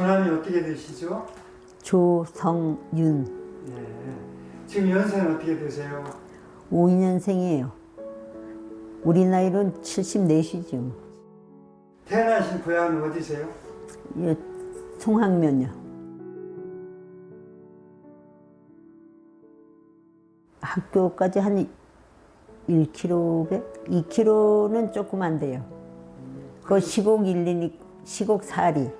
조남이 어떻게 되시죠? 조성윤 예. 지금 연세는 어떻게 되세요? 52년생이에요. 우리 나이로는 74시죠. 태어나신 고향은 어디세요? 예, 송학면요. 학교까지 한 1km, 2km는 조금 안 돼요. 그 시곡 1, 2, 시곡 4리,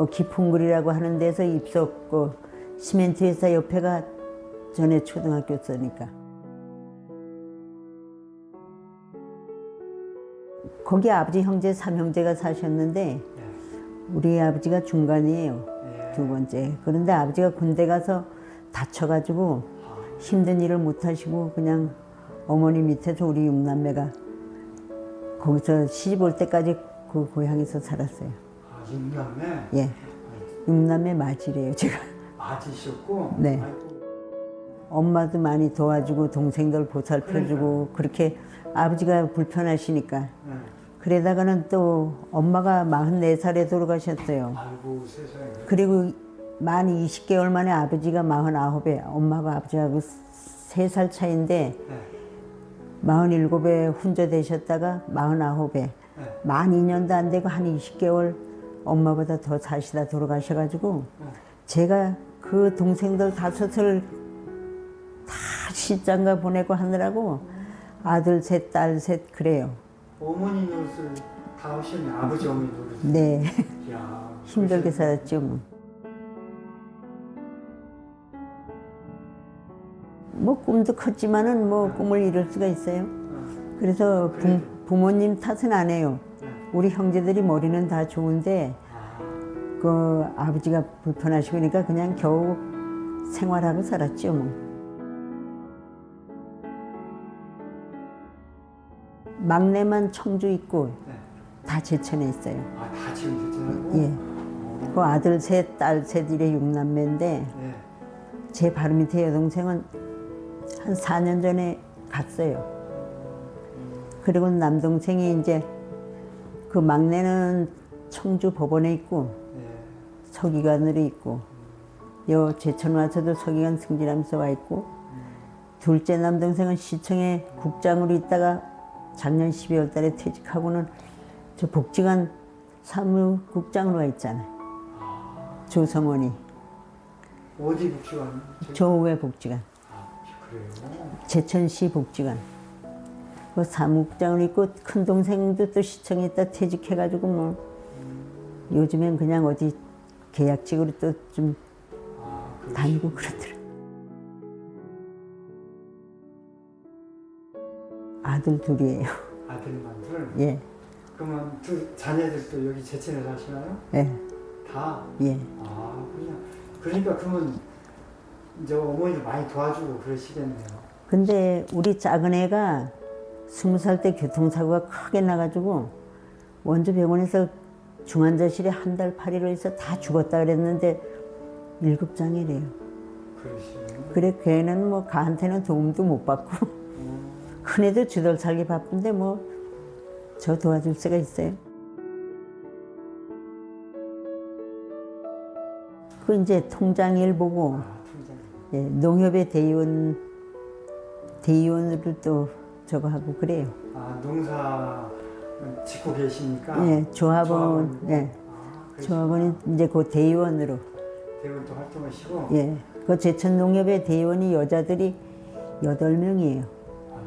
예. 그 깊은굴이라고 하는 데서 그 시멘트 회사 옆에가 전에 초등학교였으니까. 거기 아버지 형제 삼형제가 사셨는데 예. 우리 아버지가 중간이에요. 예. 두 번째. 그런데 아버지가 군대 가서 다쳐가지고 힘든 일을 못 하시고 그냥 어머니 밑에서 우리 육남매가 거기서 시집 올 때까지 그 고향에서 살았어요. 아, 육남매 예. 육남매 맞이래요, 제가. 맞으셨고. 네. 아이고. 엄마도 많이 도와주고 동생들 보살펴주고 그렇게 아버지가 불편하시니까 예. 그러다가는 또 엄마가 44살에 돌아가셨어요. 아이고 세상에. 그리고 만 20개월 만에 아버지가 49에 엄마가 아버지하고 3살 차인데 예. 47에 훈저 되셨다가 49에 예. 만 2년도 안 되고 한 20개월 엄마보다 더 사시다 돌아가셔가지고 제가 그 동생들 다섯을 다 시장가 보내고 하느라고 아들 셋, 딸 셋 그래요. 어머니 노릇을 다 하셨네. 아버지 어머니 노릇. 네. 야, 힘들게 살았죠 뭐. 뭐 꿈도 컸지만은 뭐 꿈을 이룰 수가 있어요. 그래서 부, 부모님 탓은 안 해요. 우리 형제들이 머리는 다 좋은데 그 아버지가 불편하시고 그러니까 그냥 겨우 생활하고 살았죠 뭐. 막내만 청주 있고 네. 다 제천에 있어요. 아, 다 지금 됐잖아요. 예. 그 아들 셋, 딸 셋, 이래 육남매인데 네. 제 바로 밑에 여동생은 한 4년 전에 갔어요. 그리고 남동생이 이제 그 막내는 청주 법원에 있고 네. 서기관으로 있고 여 제천 와서도 서기관 승진하면서 와 있고 둘째 남동생은 시청에 국장으로 있다가 작년 12월 달에 퇴직하고는 저 복지관 사무국장으로 와 있잖아요. 조성원이 어디 복지관? 저- 조우회 복지관. 아, 그래요. 제천시 복지관. 그 사무국장을 있고 큰 동생도 또 시청에 있다 퇴직해가지고 뭐 요즘엔 그냥 어디 계약직으로 또 좀 다니고 그러더라. 아들 둘이에요. 아들만 둘. 예, 그러면 두 자녀들도 여기 제천에 사시나요? 예, 다. 예. 아, 그냥 그러니까 그러면 이제 어머니를 많이 도와주고 그러시겠네요. 근데 우리 작은 애가 스무 살 때 교통사고가 크게 나가지고 원주 병원에서 중환자실에 한달 팔일로 해서 다 죽었다 그랬는데 일급 장애래요. 그러시면 그래 걔는 뭐 가한테는 도움도 못 받고 큰애도 주덜 살기 바쁜데 뭐 저 도와줄 수가 있어요. 그 이제 통장 일 보고 아, 통장. 예, 농협의 대의원 대의원으로 또 저거 하고 그래요. 아, 농사 짓고 계시니까. 예, 조합원. 예, 아, 조합원이 이제 그 대의원으로 대원도 활동하시고. 예, 그 제천 농협의 대의원이 여자들이 여덟 명이에요. 아,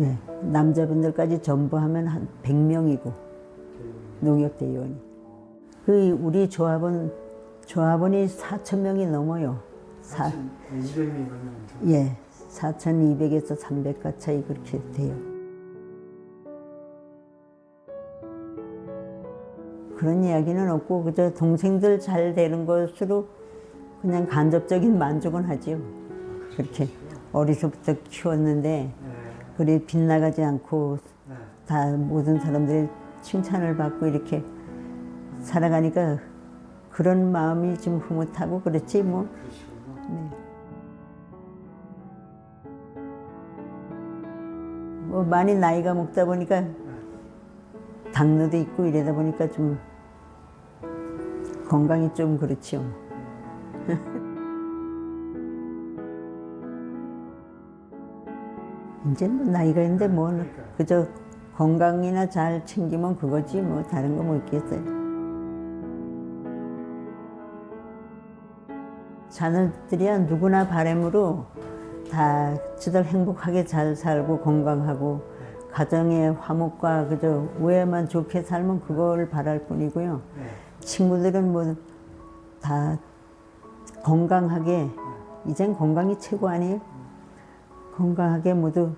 예, 남자분들까지 전부 하면 한 100명이고 농협 대의원이. 그 우리 조합원 조합원이 4천 명이 넘어요. 사, 200명이 넘는 예, 4,200에서 300 가 차이 그렇게 돼요. 그런 이야기는 없고 그저 동생들 잘 되는 것으로 그냥 간접적인 만족은 하지요. 그렇게 어리서부터 키웠는데 네. 그래 빗나가지 않고 네. 다 모든 사람들의 칭찬을 받고 이렇게 살아가니까 그런 마음이 좀 흐뭇하고 그렇지 뭐. 뭐 많이 나이가 먹다 보니까 당뇨도 있고 이러다 보니까 좀 건강이 좀 그렇죠. 이제 뭐 나이가 있는데 뭐. 그저 건강이나 잘 챙기면 그거지 뭐 다른 거 뭐 있겠어요. 자녀들이야 누구나 바람으로 다 지들 행복하게 잘 살고 건강하고 가정의 화목과 그저 우애만 좋게 살면 그걸 바랄 뿐이고요. 네. 친구들은 뭐 다 건강하게 이젠 건강이 최고 아니에요? 건강하게 모두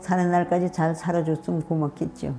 사는 날까지 잘 살아줬으면 고맙겠죠.